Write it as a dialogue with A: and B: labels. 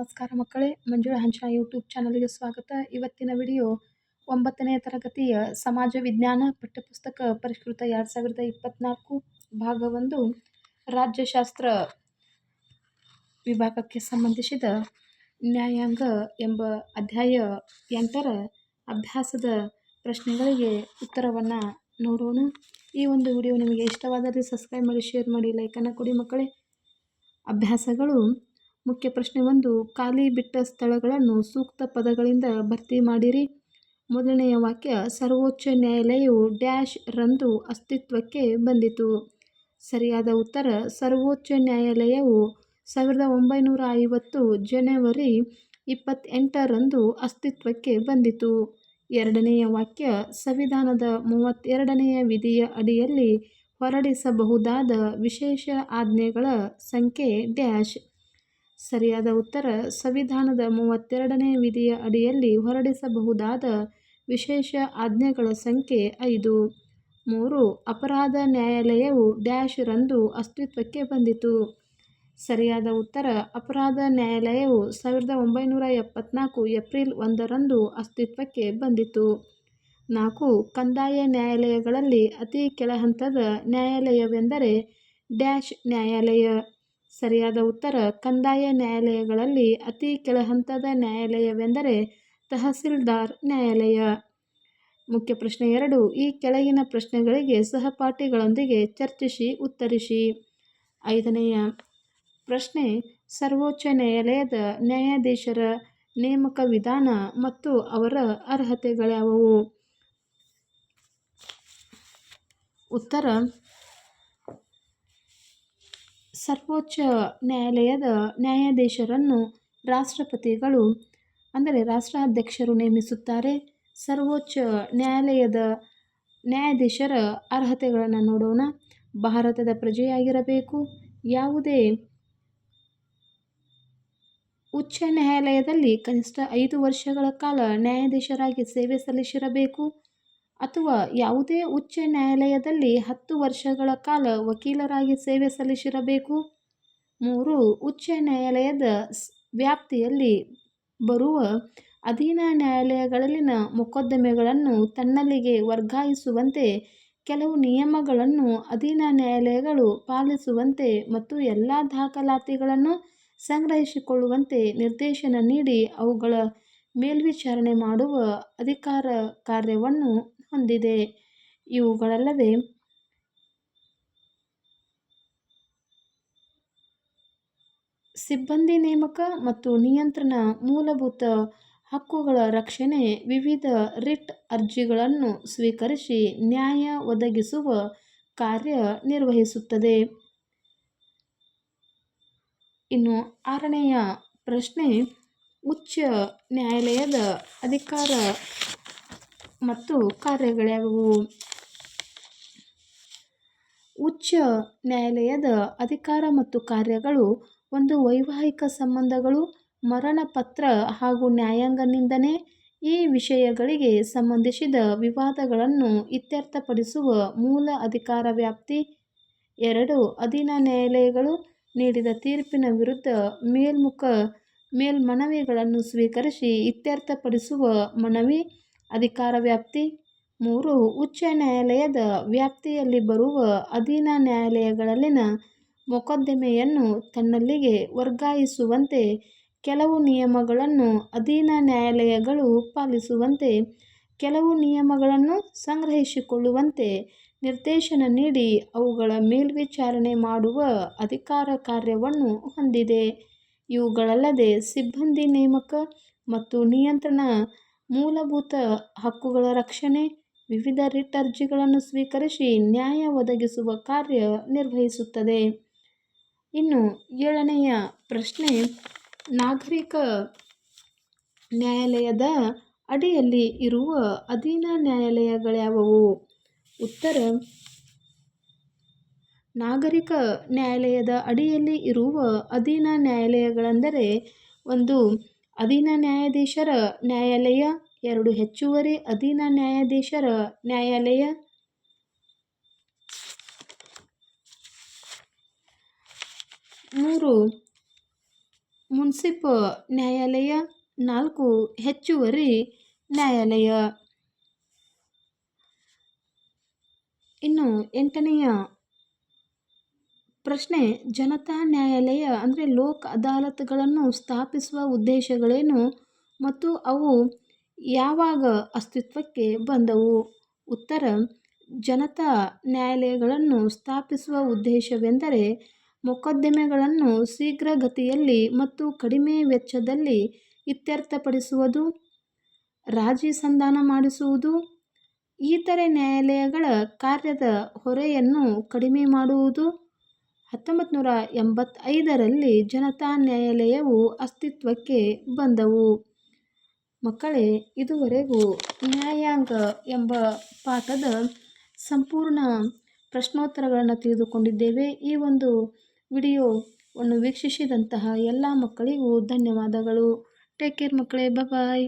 A: ನಮಸ್ಕಾರ ಮಕ್ಕಳೇ, ಮಂಜುಳ ಹಂಚನ ಯೂಟ್ಯೂಬ್ ಚಾನಲ್ಗೆ ಸ್ವಾಗತ. ಇವತ್ತಿನ ವಿಡಿಯೋ ಒಂಬತ್ತನೇ ತರಗತಿಯ ಸಮಾಜ ವಿಜ್ಞಾನ ಪಠ್ಯಪುಸ್ತಕ ಪರಿಷ್ಕೃತ ಎರಡು ಸಾವಿರದ ಇಪ್ಪತ್ತ್ನಾಲ್ಕು ಭಾಗ ಒಂದು, ರಾಜ್ಯಶಾಸ್ತ್ರ ವಿಭಾಗಕ್ಕೆ ಸಂಬಂಧಿಸಿದ ನ್ಯಾಯಾಂಗ ಎಂಬ ಅಧ್ಯಾಯ ಎಂಟರ ಅಭ್ಯಾಸದ ಪ್ರಶ್ನೆಗಳಿಗೆ ಉತ್ತರವನ್ನು ನೋಡೋಣ. ಈ ಒಂದು ವಿಡಿಯೋ ನಿಮಗೆ ಇಷ್ಟವಾದರೆ ಸಬ್ಸ್ಕ್ರೈಬ್ ಮಾಡಿ ಶೇರ್ ಮಾಡಿ ಲೈಕನ್ನು ಕೊಡಿ ಮಕ್ಕಳೇ. ಅಭ್ಯಾಸಗಳು ಮುಖ್ಯ ಪ್ರಶ್ನೆ ಒಂದು, ಖಾಲಿ ಬಿಟ್ಟ ಸ್ಥಳಗಳನ್ನು ಸೂಕ್ತ ಪದಗಳಿಂದ ಭರ್ತಿ ಮಾಡಿರಿ. ಮೊದಲನೆಯ ವಾಕ್ಯ, ಸರ್ವೋಚ್ಚ ನ್ಯಾಯಾಲಯವು ಡ್ಯಾಶ್ ರಂದು ಅಸ್ತಿತ್ವಕ್ಕೆ ಬಂದಿತು. ಸರಿಯಾದ ಉತ್ತರ, ಸರ್ವೋಚ್ಚ ನ್ಯಾಯಾಲಯವು ಸಾವಿರದ ಒಂಬೈನೂರ ಐವತ್ತು ಜನವರಿ ಇಪ್ಪತ್ತೆಂಟರಂದು ಅಸ್ತಿತ್ವಕ್ಕೆ ಬಂದಿತು. ಎರಡನೆಯ ವಾಕ್ಯ, ಸಂವಿಧಾನದ ಮೂವತ್ತೆರಡನೆಯ ವಿಧಿಯ ಅಡಿಯಲ್ಲಿ ಹೊರಡಿಸಬಹುದಾದ ವಿಶೇಷ ಆಜ್ಞೆಗಳ ಸಂಖ್ಯೆ ಡ್ಯಾಶ್. ಸರಿಯಾದ ಉತ್ತರ, ಸಂವಿಧಾನದ ಮೂವತ್ತೆರಡನೇ ವಿಧಿಯ ಅಡಿಯಲ್ಲಿ ಹೊರಡಿಸಬಹುದಾದ ವಿಶೇಷ ಆಜ್ಞೆಗಳ ಸಂಖ್ಯೆ ಐದು. ಮೂರು, ಅಪರಾಧ ನ್ಯಾಯಾಲಯವು ಡ್ಯಾಶ್ ರಂದು ಅಸ್ತಿತ್ವಕ್ಕೆ ಬಂದಿತು. ಸರಿಯಾದ ಉತ್ತರ, ಅಪರಾಧ ನ್ಯಾಯಾಲಯವು ಸಾವಿರದ ಒಂಬೈನೂರ ಎಪ್ಪತ್ನಾಲ್ಕು ಏಪ್ರಿಲ್ ಒಂದರಂದು ಅಸ್ತಿತ್ವಕ್ಕೆ ಬಂದಿತು. ನಾಲ್ಕು, ಕಂದಾಯ ನ್ಯಾಯಾಲಯಗಳಲ್ಲಿ ಅತಿ ಕೆಳಹಂತದ ನ್ಯಾಯಾಲಯವೆಂದರೆ ಡ್ಯಾಶ್ ನ್ಯಾಯಾಲಯ. ಸರಿಯಾದ ಉತ್ತರ, ಕಂದಾಯ ನ್ಯಾಯಾಲಯಗಳಲ್ಲಿ ಅತಿ ಕೆಳಹಂತದ ನ್ಯಾಯಾಲಯವೆಂದರೆ ತಹಸೀಲ್ದಾರ್ ನ್ಯಾಯಾಲಯ. ಮುಖ್ಯ ಪ್ರಶ್ನೆ ಎರಡು, ಈ ಕೆಳಗಿನ ಪ್ರಶ್ನೆಗಳಿಗೆ ಸಹಪಾಠಿಗಳೊಂದಿಗೆ ಚರ್ಚಿಸಿ, ಉತ್ತರಿಸಿ. ಐದನೆಯ ಪ್ರಶ್ನೆ, ಸರ್ವೋಚ್ಚ ನ್ಯಾಯಾಲಯದ ನ್ಯಾಯಾಧೀಶರ ನೇಮಕ ವಿಧಾನ ಮತ್ತು ಅವರ ಅರ್ಹತೆಗಳ್ಯಾವುವು ಉತ್ತರ ಸರ್ವೋಚ್ಚ ನ್ಯಾಯಾಲಯದ ನ್ಯಾಯಾಧೀಶರನ್ನು ರಾಷ್ಟ್ರಪತಿಗಳು, ಅಂದರೆ ರಾಷ್ಟ್ರಾಧ್ಯಕ್ಷರು ನೇಮಿಸುತ್ತಾರೆ. ಸರ್ವೋಚ್ಚ ನ್ಯಾಯಾಲಯದ ನ್ಯಾಯಾಧೀಶರ ಅರ್ಹತೆಗಳನ್ನು ನೋಡೋಣ. ಭಾರತದ ಪ್ರಜೆಯಾಗಿರಬೇಕು. ಯಾವುದೇ ಉಚ್ಚ ನ್ಯಾಯಾಲಯದಲ್ಲಿ ಕನಿಷ್ಠ ಐದು ವರ್ಷಗಳ ಕಾಲ ನ್ಯಾಯಾಧೀಶರಾಗಿ ಸೇವೆ ಸಲ್ಲಿಸಿರಬೇಕು. ಅಥವಾ ಯಾವುದೇ ಉಚ್ಚ ನ್ಯಾಯಾಲಯದಲ್ಲಿ ಹತ್ತು ವರ್ಷಗಳ ಕಾಲ ವಕೀಲರಾಗಿ ಸೇವೆ ಸಲ್ಲಿಸಿರಬೇಕು? ಮೂರು, ಉಚ್ಚ ನ್ಯಾಯಾಲಯದ ವ್ಯಾಪ್ತಿಯಲ್ಲಿ ಬರುವ ಅಧೀನ ನ್ಯಾಯಾಲಯಗಳಲ್ಲಿನ ಮೊಕದ್ದಮೆಗಳನ್ನು ತನ್ನಲ್ಲಿಗೆ ವರ್ಗಾಯಿಸುವಂತೆ, ಕೆಲವು ನಿಯಮಗಳನ್ನು ಅಧೀನ ನ್ಯಾಯಾಲಯಗಳು ಪಾಲಿಸುವಂತೆ ಮತ್ತು ಎಲ್ಲ ದಾಖಲಾತಿಗಳನ್ನು ಸಂಗ್ರಹಿಸಿಕೊಳ್ಳುವಂತೆ ನಿರ್ದೇಶನ ನೀಡಿ ಅವುಗಳ ಮೇಲ್ವಿಚಾರಣೆ ಮಾಡುವ ಅಧಿಕಾರ ಕಾರ್ಯವನ್ನು ಹೊಂದಿದೆ. ಇವುಗಳಲ್ಲದೆ ಸಿಬ್ಬಂದಿ ನೇಮಕ ಮತ್ತು ನಿಯಂತ್ರಣ ಮೂಲಭೂತ ಹಕ್ಕುಗಳ ರಕ್ಷಣೆ ವಿವಿಧ ರಿಟ್ ಅರ್ಜಿಗಳನ್ನು ಸ್ವೀಕರಿಸಿ ನ್ಯಾಯ ಒದಗಿಸುವ ಕಾರ್ಯ ನಿರ್ವಹಿಸುತ್ತದೆ. ಇನ್ನು ಆರನೆಯ ಪ್ರಶ್ನೆ, ಉಚ್ಚ ನ್ಯಾಯಾಲಯದ ಅಧಿಕಾರ ಮತ್ತು ಕಾರ್ಯಗಳ್ಯಾವುವು ಉಚ್ಚ ನ್ಯಾಯಾಲಯದ ಅಧಿಕಾರ ಮತ್ತು ಕಾರ್ಯಗಳು ಒಂದು ವೈವಾಹಿಕ ಸಂಬಂಧಗಳು ಮರಣ ಪತ್ರ ಹಾಗೂ ನ್ಯಾಯಾಂಗ ನಿಂದನೆ ಈ ವಿಷಯಗಳಿಗೆ ಸಂಬಂಧಿಸಿದ ವಿವಾದಗಳನ್ನು ಇತ್ಯರ್ಥಪಡಿಸುವ ಮೂಲ ಅಧಿಕಾರ ವ್ಯಾಪ್ತಿ, ಎರಡು ಅಧೀನ ನ್ಯಾಯಾಲಯಗಳು ನೀಡಿದ ತೀರ್ಪಿನ ವಿರುದ್ಧ ಮೇಲ್ಮುಖ ಮೇಲ್ಮನವಿಗಳನ್ನು ಸ್ವೀಕರಿಸಿ ಇತ್ಯರ್ಥಪಡಿಸುವ ಮನವಿ ಅಧಿಕಾರ ವ್ಯಾಪ್ತಿ ಮೂರು, ಉಚ್ಚ ನ್ಯಾಯಾಲಯದ ವ್ಯಾಪ್ತಿಯಲ್ಲಿ ಬರುವ ಅಧೀನ ನ್ಯಾಯಾಲಯಗಳಲ್ಲಿನ ಮೊಕದ್ದಮೆಯನ್ನು ತನ್ನಲ್ಲಿಗೆ ವರ್ಗಾಯಿಸುವಂತೆ ಕೆಲವು ನಿಯಮಗಳನ್ನು ಅಧೀನ ನ್ಯಾಯಾಲಯಗಳು ಪಾಲಿಸುವಂತೆ, ಕೆಲವು ನಿಯಮಗಳನ್ನು ಸಂಗ್ರಹಿಸಿಕೊಳ್ಳುವಂತೆ ನಿರ್ದೇಶನ ನೀಡಿ ಅವುಗಳ ಮೇಲ್ವಿಚಾರಣೆ ಮಾಡುವ ಅಧಿಕಾರ ಕಾರ್ಯವನ್ನು ಹೊಂದಿದೆ. ಇವುಗಳಲ್ಲದೆ ಸಿಬ್ಬಂದಿ ನೇಮಕ ಮತ್ತು ನಿಯಂತ್ರಣ ಮೂಲಭೂತ ಹಕ್ಕುಗಳ ರಕ್ಷಣೆ, ವಿವಿಧ ರಿಟ್ ಅರ್ಜಿಗಳನ್ನು ಸ್ವೀಕರಿಸಿ ನ್ಯಾಯ ಒದಗಿಸುವ ಕಾರ್ಯ ನಿರ್ವಹಿಸುತ್ತದೆ. ಇನ್ನು ಏಳನೆಯ ಪ್ರಶ್ನೆ, ನಾಗರಿಕ ನ್ಯಾಯಾಲಯದ ಅಡಿಯಲ್ಲಿ ಇರುವ ಅಧೀನ ನ್ಯಾಯಾಲಯಗಳ್ಯಾವುವು ಉತ್ತರ, ನಾಗರಿಕ ನ್ಯಾಯಾಲಯದ ಅಡಿಯಲ್ಲಿ ಇರುವ ಅಧೀನ ನ್ಯಾಯಾಲಯಗಳೆಂದರೆ ಒಂದು ಅಧೀನ ನ್ಯಾಯಾಧೀಶರ ನ್ಯಾಯಾಲಯ ಎರಡು ಹೆಚ್ಚುವರಿ ಅಧೀನ ನ್ಯಾಯಾಧೀಶರ ನ್ಯಾಯಾಲಯ. ಮೂರು, ಮುನ್ಸಿಪ ನ್ಯಾಯಾಲಯ ನಾಲ್ಕು ಹೆಚ್ಚುವರಿ ನ್ಯಾಯಾಲಯ. ಇನ್ನು ಎಂಟನೆಯ ಪ್ರಶ್ನೆ, ಜನತಾ ನ್ಯಾಯಾಲಯ ಅಂದರೆ ಲೋಕ್ ಅದಾಲತ್ಗಳನ್ನು ಸ್ಥಾಪಿಸುವ ಉದ್ದೇಶಗಳೇನು ಮತ್ತು ಅವು ಯಾವಾಗ ಅಸ್ತಿತ್ವಕ್ಕೆ ಬಂದವು? ಉತ್ತರ, ಜನತಾ ನ್ಯಾಯಾಲಯಗಳನ್ನು ಸ್ಥಾಪಿಸುವ ಉದ್ದೇಶವೆಂದರೆ ಮೊಕದ್ದಮೆಗಳನ್ನು ಶೀಘ್ರಗತಿಯಲ್ಲಿ ಮತ್ತು ಕಡಿಮೆ ವೆಚ್ಚದಲ್ಲಿ ಇತ್ಯರ್ಥಪಡಿಸುವುದು, ರಾಜಿ ಸಂಧಾನ ಮಾಡಿಸುವುದು, ಇತರೆ ನ್ಯಾಯಾಲಯಗಳ ಕಾರ್ಯದ ಹೊರೆಯನ್ನು ಕಡಿಮೆ ಮಾಡುವುದು ಹತ್ತೊಂಬತ್ತು ನೂರ ಎಂಬತ್ತೈದರಲ್ಲಿ ಜನತಾ ನ್ಯಾಯಾಲಯವು ಅಸ್ತಿತ್ವಕ್ಕೆ ಬಂದವು. ಮಕ್ಕಳೇ, ಇದುವರೆಗೂ ನ್ಯಾಯಾಂಗ ಎಂಬ ಪಾಠದ ಸಂಪೂರ್ಣ ಪ್ರಶ್ನೋತ್ತರಗಳನ್ನು ತಿಳಿದುಕೊಂಡಿದ್ದೇವೆ. ಈ ಒಂದು ವಿಡಿಯೋವನ್ನು ವೀಕ್ಷಿಸಿದಂತಹ ಎಲ್ಲ ಮಕ್ಕಳಿಗೂ ಧನ್ಯವಾದಗಳು. ಟೇಕ್ ಕೇರ್ ಮಕ್ಕಳೇ ಬಾಯ್